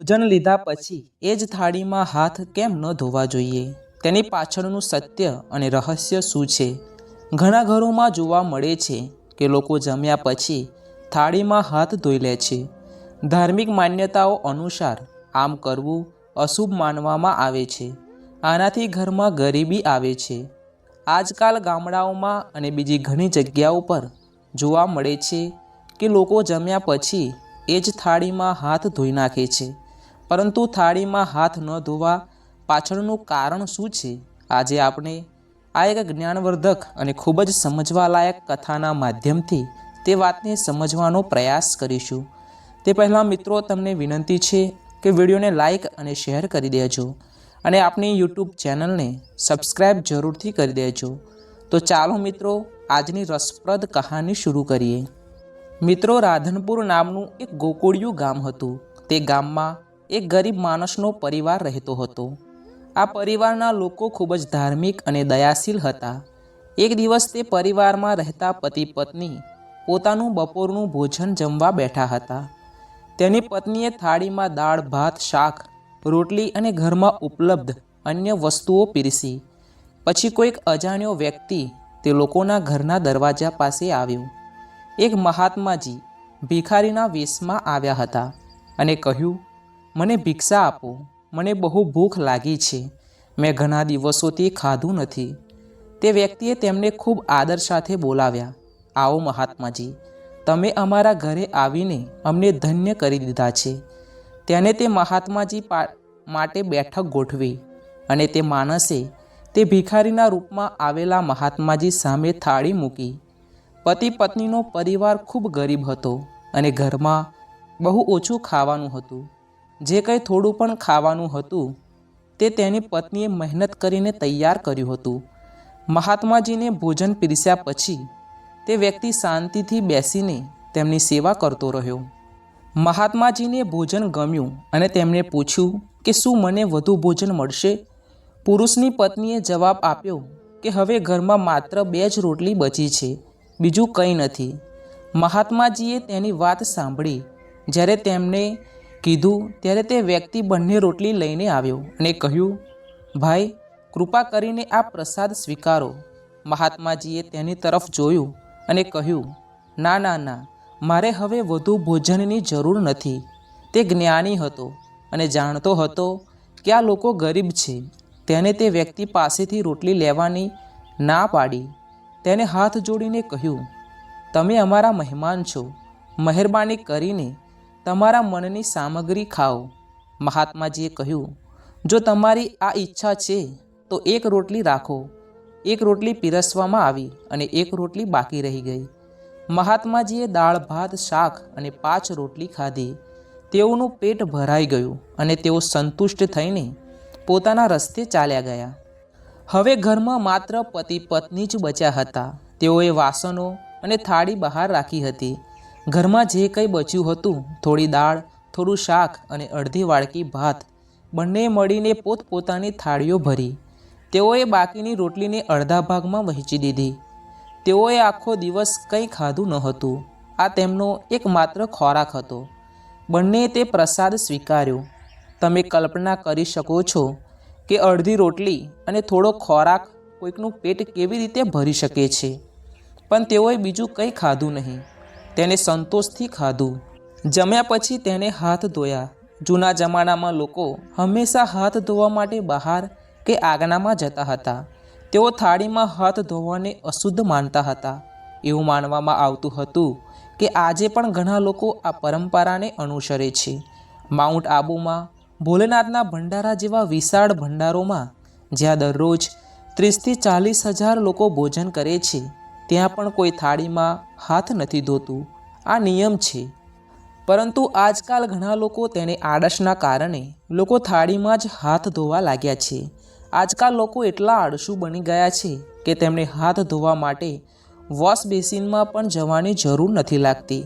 ભોજન લીધા પછી એ જ થાળીમાં હાથ કેમ ન ધોવા જોઈએ? તેની પાછળનું સત્ય અને રહસ્ય શું છે? ઘણા ઘરોમાં જોવા મળે છે કે લોકો જમ્યા પછી થાળીમાં હાથ ધોઈ લે છે. ધાર્મિક માન્યતાઓ અનુસાર આમ કરવું અશુભ માનવામાં આવે છે. આનાથી ઘરમાં ગરીબી આવે છે. આજકાલ ગામડાઓમાં અને બીજી ઘણી જગ્યાઓ પર જોવા મળે છે કે લોકો જમ્યા પછી એ જ થાળીમાં હાથ ધોઈ નાખે છે. પરંતુ થાળીમાં હાથ ન ધોવા પાછળનું કારણ શું છે? આજે આપણે આ એક જ્ઞાનવર્ધક અને ખૂબ જ સમજવાલાયક કથાના માધ્યમથી તે વાતને સમજવાનો પ્રયાસ કરીશું. તે પહેલાં મિત્રો, તમને વિનંતી છે કે વિડીયોને લાઈક અને શેર કરી દેજો અને આપણી યુટ્યુબ ચેનલને સબસ્ક્રાઈબ જરૂરથી કરી દેજો. તો ચાલો મિત્રો, આજની રસપ્રદ કહાની શરૂ કરીએ. મિત્રો, રાધનપુર નામનું એક ગોકુળિયું ગામ હતું. તે ગામમાં એક ગરીબ માણસનો પરિવાર રહેતો હતો. આ પરિવારના લોકો ખૂબ જ ધાર્મિક અને દયાશીલ હતા. એક દિવસ તે પરિવારમાં રહેતા પતિ પત્ની પોતાનું બપોરનું ભોજન જમવા બેઠા હતા. તેની પત્નીએ થાળીમાં દાળ, ભાત, શાક, રોટલી અને ઘરમાં ઉપલબ્ધ અન્ય વસ્તુઓ પીરસી. પછી કોઈક અજાણ્યો વ્યક્તિ તે લોકોના ઘરના દરવાજા પાસે આવ્યો. એક મહાત્માજી ભિખારીના વેશમાં આવ્યા હતા અને કહ્યું મને ભિક્ષા આપો. મને બહુ ભૂખ લાગી છે. મેં ઘણા દિવસોથી ખાધું નથી. તે વ્યક્તિએ તેમને ખૂબ આદર સાથે બોલાવ્યા. આવો મહાત્માજી, તમે અમારા ઘરે આવીને અમને ધન્ય કરી દીધા છે. તેને તે મહાત્માજી માટે બેઠક ગોઠવી અને તે માણસે તે ભિખારીના રૂપમાં આવેલા મહાત્માજી સામે થાળી મૂકી. પતિ પત્નીનો પરિવાર ખૂબ ગરીબ હતો અને ઘરમાં બહુ ઓછું ખાવાનું હતું. જે કંઈ થોડું પણ ખાવાનું હતું, તે તેની પત્નીએ મહેનત કરીને તૈયાર કર્યું હતું. મહાત્માજીને ભોજન પીરસ્યા પછી, તે વ્યક્તિ શાંતિથી બેસીને તેમની સેવા કરતો રહ્યો. મહાત્માજીને ભોજન ગમ્યું અને તેમણે પૂછ્યું કે શું મને વધુ ભોજન મળશે? પુરુષની પત્નીએ જવાબ આપ્યો કે હવે ઘરમાં માત્ર બે જ રોટલી બચી છે, બીજું કંઈ નથી. મહાત્માજીએ તેની વાત સાંભળી, જ્યારે તેમણે કીધું ત્યારે તે વ્યક્તિ બંને રોટલી લઈને આવ્યો અને કહ્યું, ભાઈ, કૃપા કરીને આ પ્રસાદ સ્વીકારો. મહાત્માજીએ તેની તરફ જોયું અને કહ્યું, ના ના ના, મારે હવે વધુ ભોજનની જરૂર નથી. તે જ્ઞાની હતો અને જાણતો હતો કે આ લોકો ગરીબ છે. તેને તે વ્યક્તિ પાસેથી રોટલી લેવાની ના પાડી. તેને હાથ જોડીને કહ્યું, તમે અમારા મહેમાન છો. મહેરબાની કરીને તમારા મનની સામગ્રી ખાઓ. મહાત્માજીએ કહ્યું, જો તમારી આ ઈચ્છા છે, તો એક રોટલી રાખો. એક રોટલી પીરસવામાં આવી અને એક રોટલી બાકી રહી ગઈ. મહાત્માજીએ દાળ, ભાત, શાક અને પાંચ રોટલી ખાધી. તેઓનું પેટ ભરાઈ ગયું અને તેઓ સંતુષ્ટ થઈને પોતાના રસ્તે ચાલ્યા ગયા. હવે ઘરમાં માત્ર પતિ પત્ની જ બચ્યા હતા. તેઓએ વાસણો અને થાળી બહાર રાખી હતી. ઘરમાં જે કંઈ બચ્યું હતું, થોડી દાળ, થોડું શાક અને અડધી વાડકી ભાત, બંને મળીને પોતપોતાની થાળીઓ ભરી. તેઓએ બાકીની રોટલીને અડધા ભાગમાં વહેંચી દીધી. તેઓએ આખો દિવસ કંઈ ખાધું ન હતું. આ તેમનો એકમાત્ર ખોરાક હતો. બંને તે પ્રસાદ સ્વીકાર્યો. તમે કલ્પના કરી શકો છો કે અડધી રોટલી અને થોડો ખોરાક કોઈકનું પેટ કેવી રીતે ભરી શકે છે. પણ તેઓએ બીજું કંઈ ખાધું નહીં. તેને સંતોષથી ખાધું. જમ્યા પછી તેણે હાથ ધોયા. જૂના જમાનામાં લોકો હંમેશા હાથ ધોવા માટે બહાર કે આંગણામાં જતા હતા. તેઓ થાળીમાં હાથ ધોવાને અશુદ્ધ માનતા હતા. એવું માનવામાં આવતું હતું કે આજે પણ ઘણા લોકો આ પરંપરાને અનુસરે છે. માઉન્ટ આબુમાં, ભોલેનાથના ભંડારા જેવા વિશાળ ભંડારોમાં, જ્યાં દરરોજ ત્રીસથી ચાલીસ હજાર લોકો ભોજન કરે છે ત્યાં પણ કોઈ થાળીમાં હાથ નથી ધોતું. આ નિયમ છે. પરંતુ આજકાલ ઘણા લોકો તેને આળસના કારણે લોકો થાળીમાં જ હાથ ધોવા લાગ્યા છે. આજકાલ લોકો એટલા આળસુ બની ગયા છે કે તેમને હાથ ધોવા માટે વોશ બેસિનમાં પણ જવાની જરૂર નથી લાગતી.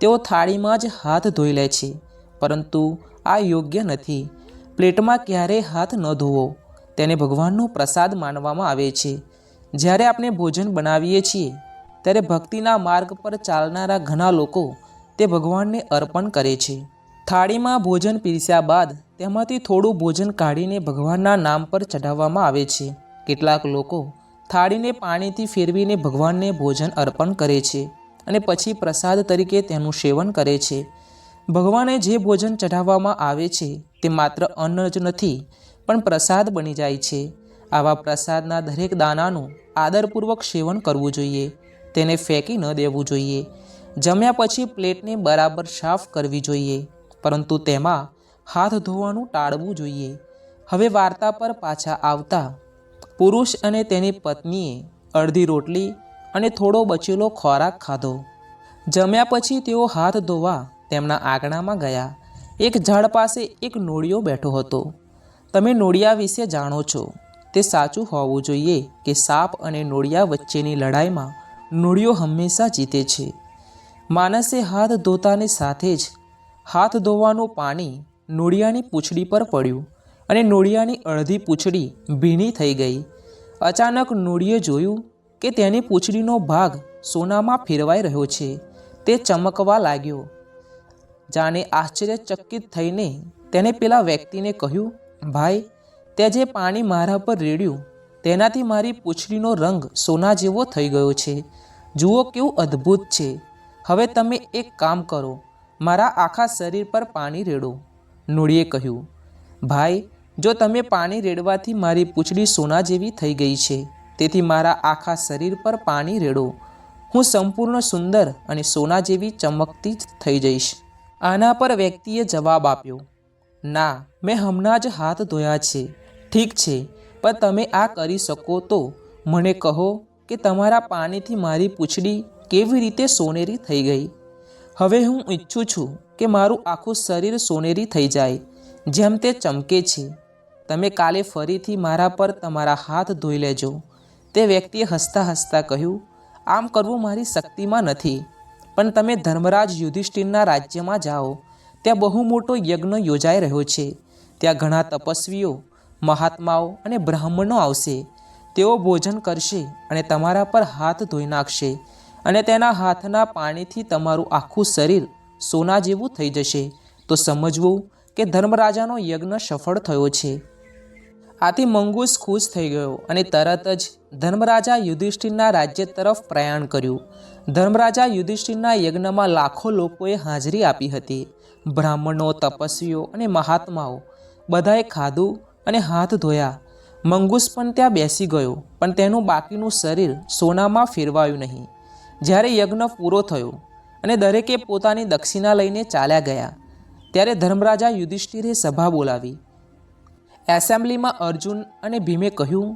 તેઓ થાળીમાં જ હાથ ધોઈ લે છે. પરંતુ આ યોગ્ય નથી. પ્લેટમાં ક્યારેય હાથ ન ધોવો. તેને ભગવાનનો પ્રસાદ માનવામાં આવે છે. જ્યારે આપણે ભોજન બનાવીએ છીએ, ત્યારે ભક્તિના માર્ગ પર ચાલનારા ઘણા લોકો તે ભગવાનને અર્પણ કરે છે. થાળીમાં ભોજન પીરસ્યા બાદ તેમાંથી થોડું ભોજન કાઢીને ભગવાનના નામ પર ચઢાવવામાં આવે છે. કેટલાક લોકો થાળીને પાણીથી ફેરવીને ભગવાનને ભોજન અર્પણ કરે છે અને પછી પ્રસાદ તરીકે તેનું સેવન કરે છે. ભગવાને જે ભોજન ચઢાવવામાં આવે છે, તે માત્ર અન્ન જ નથી, પણ પ્રસાદ બની જાય છે. આવા પ્રસાદના દરેક દાનાનું આદરપૂર્વક સેવન કરવું જોઈએ. તેને ફેંકી ન દેવું જોઈએ. જમ્યા પછી પ્લેટને બરાબર સાફ કરવી જોઈએ. પરંતુ તેમાં હાથ ધોવાનું ટાળવું જોઈએ. હવે વાર્તા પર પાછા આવતા પુરુષ અને તેની પત્નીએ અડધી રોટલી અને થોડો બચેલો ખોરાક ખાધો. જમ્યા પછી તેઓ હાથ ધોવા તેમના આંગણામાં ગયા. એક ઝાડ પાસે એક નોળિયો બેઠો હતો. તમે નોળિયા વિશે જાણો છો. તે સાચું હોવું જોઈએ કે સાપ અને નોળિયા વચ્ચેની લડાઈમાં નોળિયો હંમેશા જીતે છે. માણસે હાથ ધોતાની સાથે જ હાથ ધોવાનું પાણી નોળિયાની પૂંછડી પર પડ્યું અને નોળિયાની અડધી પૂંછડી ભીની થઈ ગઈ. અચાનક નોળિયે જોયું કે તેની પૂંછડીનો ભાગ સોનામાં ફેરવાઈ રહ્યો છે. તે ચમકવા લાગ્યો. જાણે આશ્ચર્યચકિત થઈને તેને પેલા વ્યક્તિને કહ્યું, ભાઈ તે જે પાણી મારા પર રેડ્યું, તેનાથી મારી પૂંછડીનો રંગ સોના જેવો થઈ ગયો છે. જુઓ કેવું અદ્ભુત છે. હવે તમે એક કામ કરો, મારા આખા શરીર પર પાણી રેડો. નોળીએ કહ્યું. ભાઈ, જો તમે પાણી રેડવાથી મારી પૂંછડી સોના જેવી થઈ ગઈ છે, તેથી મારા આખા શરીર પર પાણી રેડો. હું સંપૂર્ણ સુંદર અને સોના જેવી ચમકતી જ થઈ જઈશ. આના પર વ્યક્તિએ જવાબ આપ્યો. ના, મેં હમણાં જ હાથ ધોયા છે. ઠીક છે, પણ તમે આ કરી શકો તો. મને કહો કે તમારા પાણીથી મારી પૂંછડી કેવી રીતે સોનેરી થઈ ગઈ? હવે હું ઈચ્છું છું કે મારું આખું શરીર સોનેરી થઈ જાય, જેમ તે ચમકે છે. તમે કાલે ફરીથી મારા પર તમારા હાથ ધોઈ લેજો. તે વ્યક્તિએ હસતા હસતા કહ્યું, આમ કરવું મારી શક્તિમાં નથી. પણ તમે ધર્મરાજ યુધિષ્ઠિરના રાજ્યમાં જાઓ. ત્યાં બહુ મોટો યજ્ઞ યોજાઈ રહ્યો છે. ત્યાં ઘણા તપસ્વીઓ મહાત્માઓ અને બ્રાહ્મણો આવશે. તેઓ ભોજન કરશે અને તમારા પર હાથ ધોઈ નાખશે અને તેના હાથના પાણીથી તમારું આખું શરીર સોના જેવું થઈ જશે. તો સમજવું કે ધર્મરાજાનો યજ્ઞ સફળ થયો છે. આથી મંગૂસ ખુશ થઈ ગયો અને તરત જ ધર્મરાજા યુધિષ્ઠિરના રાજ્ય તરફ પ્રયાણ કર્યું. ધર્મરાજા યુધિષ્ઠિરના યજ્ઞમાં લાખો લોકોએ હાજરી આપી હતી. બ્રાહ્મણો, તપસ્વીઓ અને મહાત્માઓ બધાએ ખાધું અને હાથ ધોયા. મંગૂસ પણ ત્યાં બેસી ગયો, પણ તેનું બાકીનું શરીર સોનામાં ફેરવાયું નહીં. જ્યારે યજ્ઞ પૂરો થયો અને દરેકે પોતાની દક્ષિણા લઈને ચાલ્યા ગયા, ત્યારે ધર્મરાજા યુધિષ્ઠિરે સભા બોલાવી. એસેમ્બલીમાં અર્જુન અને ભીમે કહ્યું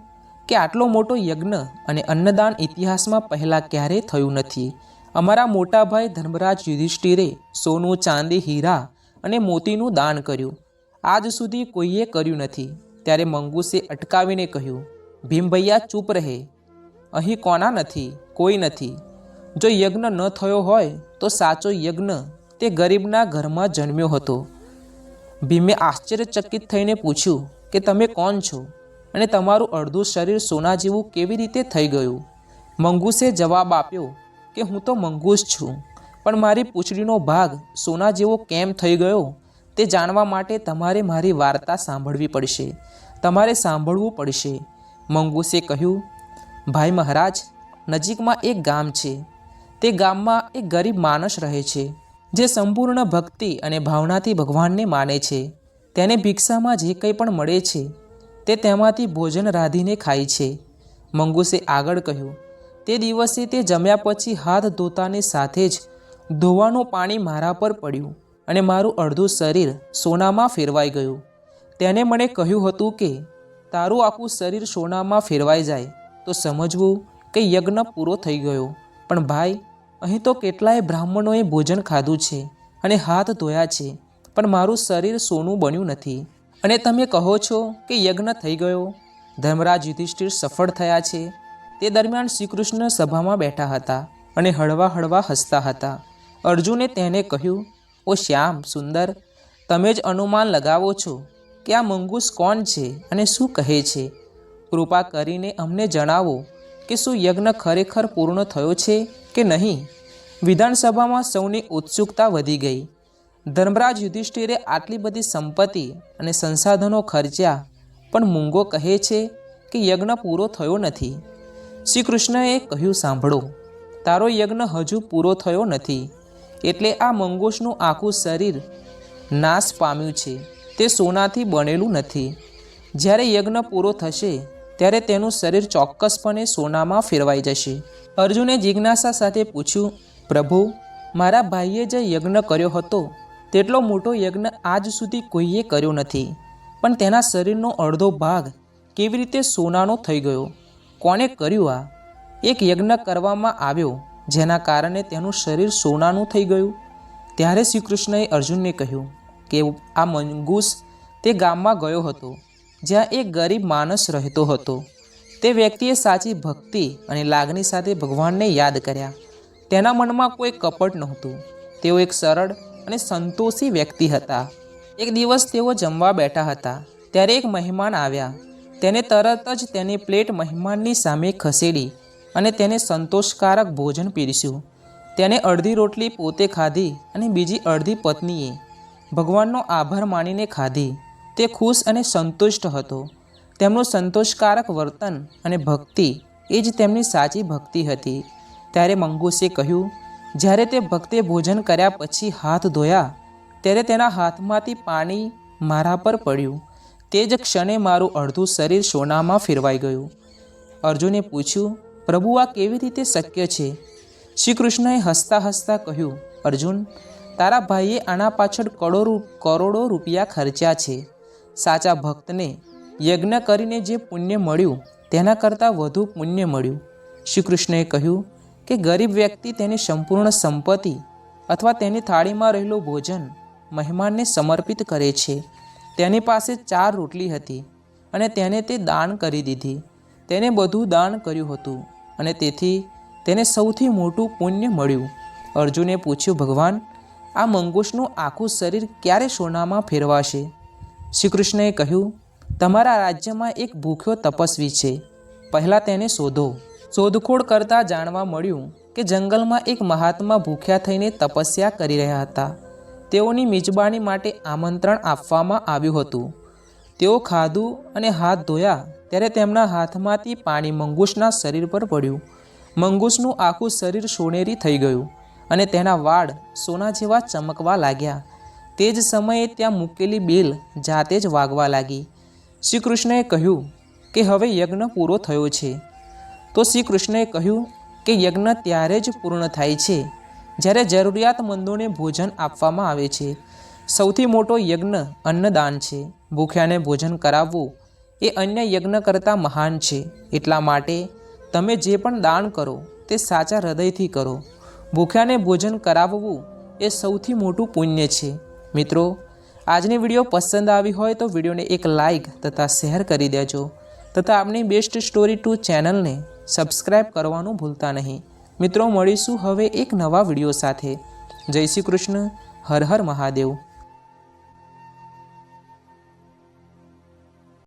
કે આટલો મોટો યજ્ઞ અને અન્નદાન ઇતિહાસમાં પહેલાં ક્યારેય થયું નથી. અમારા મોટા ભાઈ ધર્મરાજ યુધિષ્ઠિરે સોનું, ચાંદી, હીરા અને મોતીનું દાન કર્યું. આજ સુધી કોઈએ કર્યું નથી. ત્યારે મંગુસે અટકાવીને કહ્યું, ભીમભૈયા, ચૂપ રહે. અહીં કોના નથી? કોઈ નથી. જો યજ્ઞ ન થયો હોય, તો સાચો યજ્ઞ તે ગરીબના ઘરમાં જન્મ્યો હતો. ભીમે આશ્ચર્યચકિત થઈને પૂછ્યું, કે તમે કોણ છો? અને તમારું અડધું શરીર સોના જેવું કેવી રીતે થઈ ગયું? મંગૂસે જવાબ આપ્યો, કે હું તો મંગૂસ છું, પણ મારી પૂંછડીનો ભાગ સોના જેવો કેમ થઈ ગયો? તે જાણવા માટે તમારે મારી વાર્તા સાંભળવી પડશે. તમારે સાંભળવું પડશે. મંગૂસે કહ્યું, ભાઈ મહારાજ, નજીકમાં એક ગામ છે. તે ગામમાં એક ગરીબ માણસ રહે છે, જે સંપૂર્ણ ભક્તિ અને ભાવનાથી ભગવાનને માને છે. તેને ભિક્ષામાં જે કંઈ પણ મળે છે, તે તેમાંથી ભોજન રાંધીને ખાય છે. મંગુસે આગળ કહ્યું, તે દિવસે તે જમ્યા પછી હાથ ધોતાની સાથે જ ધોવાનું પાણી મારા પર પડ્યું. અને મારું અડધું શરીર સોનામાં ફેરવાઈ ગયું. તેને મને કહ્યું હતું કે, તારું આખું શરીર સોનામાં ફેરવાઈ જાય. તો સમજવું કે યજ્ઞ પૂરો થઈ ગયો. પણ ભાઈ, અહીં તો કેટલાય બ્રાહ્મણોએ ભોજન ખાધું છે અને હાથ ધોયા છે, પણ મારું શરીર સોનું બન્યું નથી. અને તમે કહો છો કે યજ્ઞ થઈ ગયો? ધર્મરાજ યુધિષ્ઠિર સફળ થયા છે. તે દરમિયાન શ્રીકૃષ્ણ સભામાં બેઠા હતા અને હળવા હળવા હસતા હતા. અર્જુને તેને કહ્યું ઓ શ્યામ, સુંદર, તમે જ અનુમાન લગાવો છો કે આ મંગૂસ કોણ છે અને શું કહે છે? કૃપા કરીને અમને જણાવો કે શું યજ્ઞ ખરેખર પૂર્ણ થયો છે કે નહીં? વિધાનસભામાં સૌની ઉત્સુકતા વધી ગઈ. ધર્મરાજ યુધિષ્ઠિરે આટલી બધી સંપત્તિ અને સંસાધનો ખર્ચ્યા, પણ મૂંગો કહે છે કે યજ્ઞ પૂરો થયો નથી. શ્રી કૃષ્ણએ કહ્યું સાંભળો, તારો યજ્ઞ હજુ પૂરો થયો નથી. એટલે આ મંગોશનું આખું શરીર નાશ પામ્યું છે. તે સોનાથી બનેલું નથી. જ્યારે યજ્ઞ પૂરો થશે, ત્યારે તેનું શરીર ચોક્કસપણે સોનામાં ફેરવાઈ જશે. અર્જુને જિજ્ઞાસા સાથે પૂછ્યું, પ્રભુ, મારા ભાઈએ જે યજ્ઞ કર્યો હતો, તેટલો મોટો યજ્ઞ આજ સુધી કોઈએ કર્યો નથી. પણ તેના શરીરનો અડધો ભાગ કેવી રીતે સોનાનો થઈ ગયો? કોણે કર્યું આ? એક યજ્ઞ કરવામાં આવ્યો. જેના કારણે તેનું શરીર સોનાનું થઈ ગયું. ત્યારે શ્રી કૃષ્ણએ અર્જુનને કહ્યું કે આ મંગૂસ તે ગામમાં ગયો હતો, જ્યાં એક ગરીબ માણસ રહેતો હતો. તે વ્યક્તિએ સાચી ભક્તિ અને લાગણી સાથે ભગવાનને યાદ કર્યા. તેના મનમાં કોઈ કપટ નહોતું. તેઓ એક સરળ અને સંતોષી વ્યક્તિ હતા. એક દિવસ તેઓ જમવા બેઠા હતા. ત્યારે એક મહેમાન આવ્યા. તેને તરત જ તેની પ્લેટ મહેમાનની સામે ખસેડી અને તેને સંતોષકારક ભોજન પીરસ્યું. તેને અડધી રોટલી પોતે ખાધી અને બીજી અડધી પત્નીએ ભગવાનનો આભાર માનીને ખાધી. તે ખુશ અને સંતુષ્ટ હતો. તેમનું સંતોષકારક વર્તન અને ભક્તિ એ જ તેમની સાચી ભક્તિ હતી. ત્યારે મંગુસે કહ્યું, જ્યારે તે ભક્તે ભોજન કર્યા પછી હાથ ધોયા, ત્યારે તેના હાથમાંથી પાણી મારા પર પડ્યું. તે જ ક્ષણે મારું અડધું શરીર સોનામાં ફેરવાઈ ગયું. અર્જુને પૂછ્યું પ્રભુ આ કેવી રીતે શક્ય છે? શ્રી કૃષ્ણએ હસતા હસતા કહ્યું, અર્જુન, તારા ભાઈએ આના પાછળ કરોડો કરોડો રૂપિયા ખર્ચ્યા છે. સાચા ભક્તને યજ્ઞ કરીને જે પુણ્ય મળ્યું, તેના કરતાં વધુ પુણ્ય મળ્યું. શ્રી કૃષ્ણએ કહ્યું કે ગરીબ વ્યક્તિ તેની સંપૂર્ણ સંપત્તિ અથવા તેની થાળીમાં રહેલું ભોજન મહેમાનને સમર્પિત કરે છે. તેની પાસે ચાર રોટલી હતી અને તેને તે દાન કરી દીધી. તેને બધું દાન કર્યું હતું. અને તેથી તેને સૌથી મોટું પુણ્ય મળ્યું. અર્જુને પૂછ્યું, ભગવાન, આ મંગુશનું આખું શરીર ક્યારે સોનામાં ફેરવાશે? શ્રી કૃષ્ણએ કહ્યું, તમારા રાજ્યમાં એક ભૂખ્યો તપસ્વી છે. પહેલાં તેને શોધો. શોધખોળ કરતાં જાણવા મળ્યું કે જંગલમાં એક મહાત્મા ભૂખ્યા થઈને તપસ્યા કરી રહ્યા હતા. તેઓની મિજબાની માટે આમંત્રણ આપવામાં આવ્યું હતું. તેઓ ખાધું અને હાથ ધોયા ત્યારે તેમના હાથમાંથી પાણી મંગૂસના શરીર પર પડ્યું. મંગૂસનું આખું શરીર સોનેરી થઈ ગયું અને તેના વાળ સોના જેવા ચમકવા લાગ્યા. તે જ સમયે ત્યાં મૂકેલી બેલ જાતે જ વાગવા લાગી. શ્રી કૃષ્ણએ કહ્યું કે હવે યજ્ઞ પૂરો થયો છે. તો શ્રી કૃષ્ણએ કહ્યું કે યજ્ઞ ત્યારે જ પૂર્ણ થાય છે, જ્યારે જરૂરિયાતમંદોને ભોજન આપવામાં આવે છે. સૌથી મોટો યજ્ઞ અન્નદાન છે. ભૂખ્યાને ભોજન કરાવવું એ અન્ય યજ્ઞ કરતાં મહાન છે. એટલા માટે તમે જે પણ દાન કરો, તે સાચા હૃદયથી કરો. ભૂખ્યાને ભોજન કરાવવું એ સૌથી મોટું પુણ્ય છે. મિત્રો, આજની વીડિયો પસંદ આવી હોય તો વિડીયોને એક લાઈક તથા શેર કરી દેજો તથા આપણી બેસ્ટ સ્ટોરી ટુ ચેનલને સબસ્ક્રાઈબ કરવાનું ભૂલતા નહીં. મિત્રો, મળીશું હવે એક નવા વીડિયો સાથે. જય શ્રી કૃષ્ણ, હર હર મહાદેવ.